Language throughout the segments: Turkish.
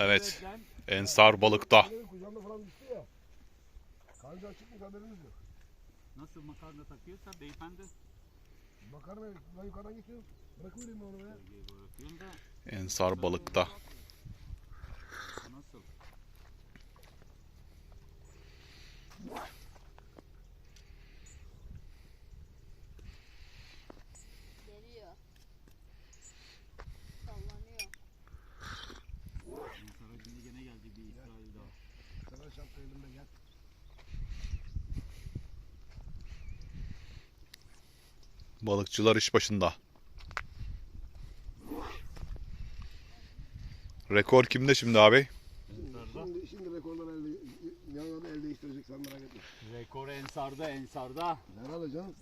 Evet. Ensar balıkta. Benim kucağımda falan düştü ya. Kanca çıkmış haberimiz yok. Nasıl makarna takıyorsa beyefendi Makarna ben yukarıdan geçiyorum. Bırakıvereyim ben onu ya. bırakıyorum da Ensar balıkta. nasıl? Geliyor. Sallanıyor. Ensar şimdi gene geldi bir İsrail daha. Şapka elimde gel. Balıkçılar iş başında. Rekor kimde şimdi abi? Ensar'da. Şimdi, şimdi rekorlar elde, yanlarda el değiştirecek sen merak etme. Rekor Ensar'da Ensar'da. Herhalde canım.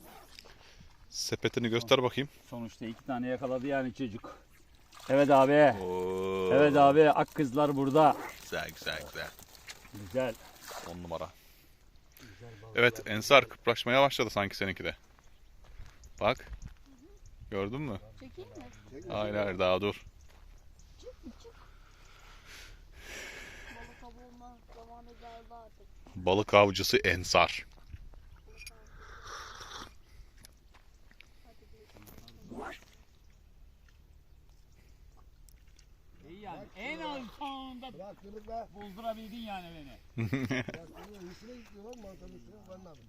Sepetini göster bakayım. Sonuçta iki tane yakaladı yani çocuk. Evet abi. Oo. Evet abi ak kızlar burada. Güzel güzel güzel. Güzel. On numara. Evet Ensar kıpraşmaya başladı sanki seninki de. Bak. Gördün mü? Çekeyim mi? Hayır hayır daha dur. Çık mı çık? Balık avı olma zamanı geldi artık. Balık avcısı Ensar. Hadi bir. Yani en az sonunda Bırak kırık be. buldurabildin yani beni. Bırak kırık. Üstüne gidiyor lan mantarın üstüne. Ben ne yapayım?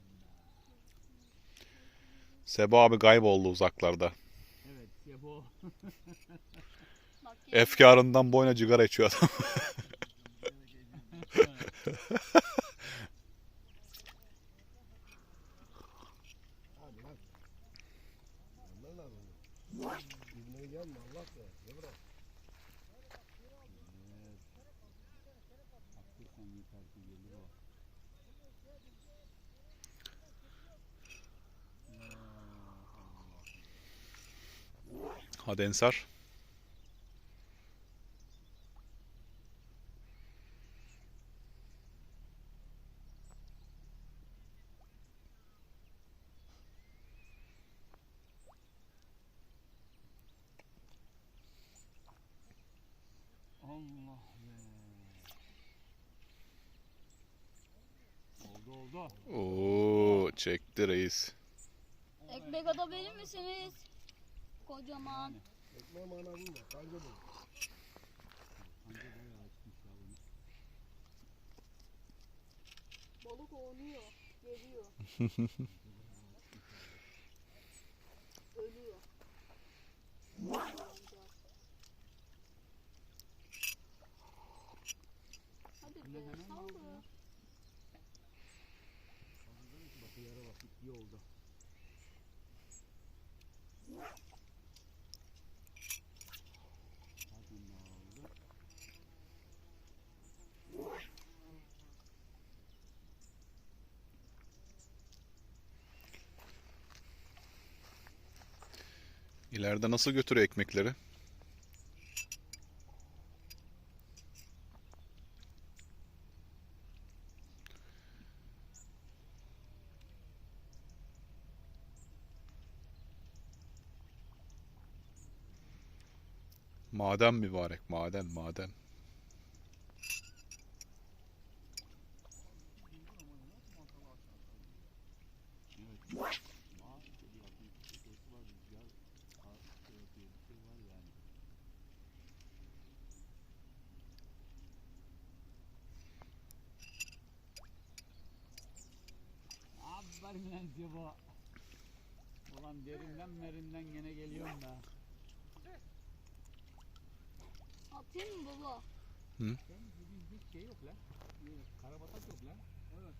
Sebo abi kayboldu uzaklarda. Evet Sebo. Bak. Efkarından boyuna cigara içiyor adam. Hadi lan. Gelmen lazım. Gitmeye gelme Allah be. Ne bırak. Haklısın yeter. Hadi Ensar. Allah Oo çekti reis. Ekmek atabilir misiniz? Kocaman. Ekmeğe mana bulma. Kanca ya bunu. Balık oynuyor. Geliyor. Ölüyor. Hadi be saldır. Bak yara bak iyi oldu. İleride nasıl götürüyor ekmekleri? Şey var yani. Aferin lan Sebo. Ulan derinden merinden gene geliyorum da. Atayım mı baba? Dediğin hiç şey yok lan. Karabatak yok lan. Evet.